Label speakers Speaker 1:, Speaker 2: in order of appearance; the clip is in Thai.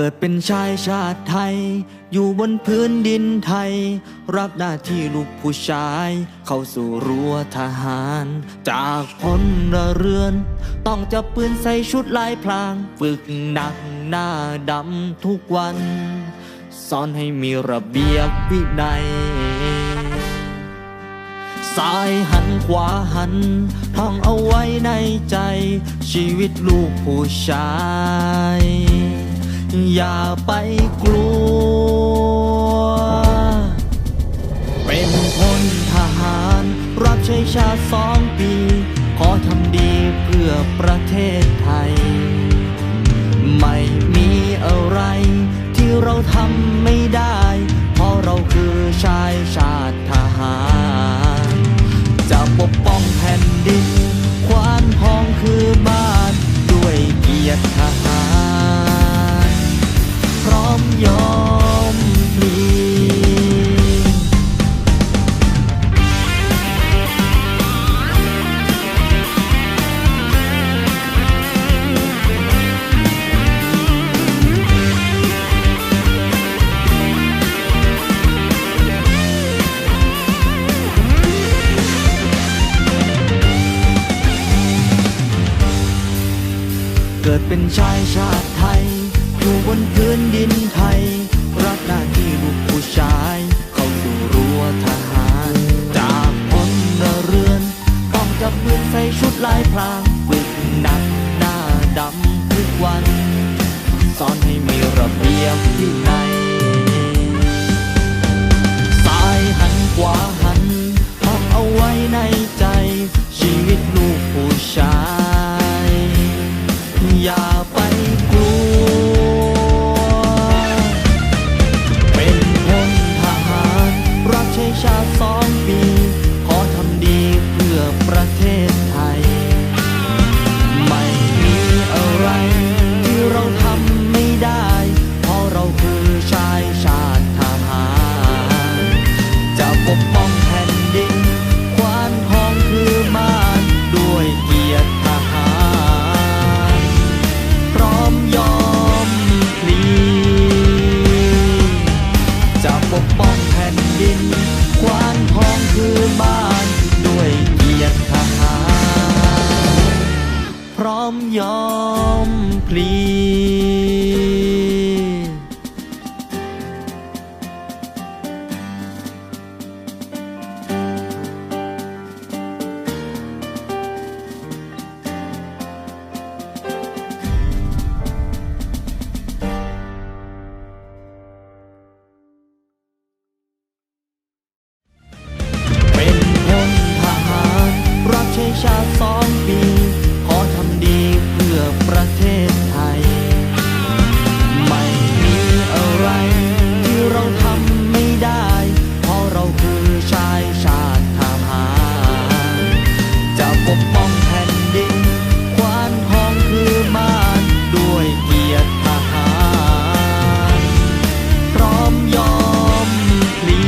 Speaker 1: กิดเป็นชายชาติไทย อยู่บนพื้นดินไทย รับหน้าที่ลูกผู้ชาย เข้าสู่รั้วทหาร จากพลเรือน ต้องจับปืนใส่ชุดลายพลาง ฝึกหนักหน้าดำทุกวัน สอนให้มีระเบียบวินัยซ้ายหันขวาหัน ท่องเอาไว้ในใจ ชีวิตลูกผู้ชาย อย่าไปกลัว กิดเป็นชายชาติไทย อยู่บนพื้นดินไทย รับหน้าที่ลูกผู้ชาย เข้าสู่รั้วทหาร จากพลเรือนต้องจับมือใส่ชุดลายพราง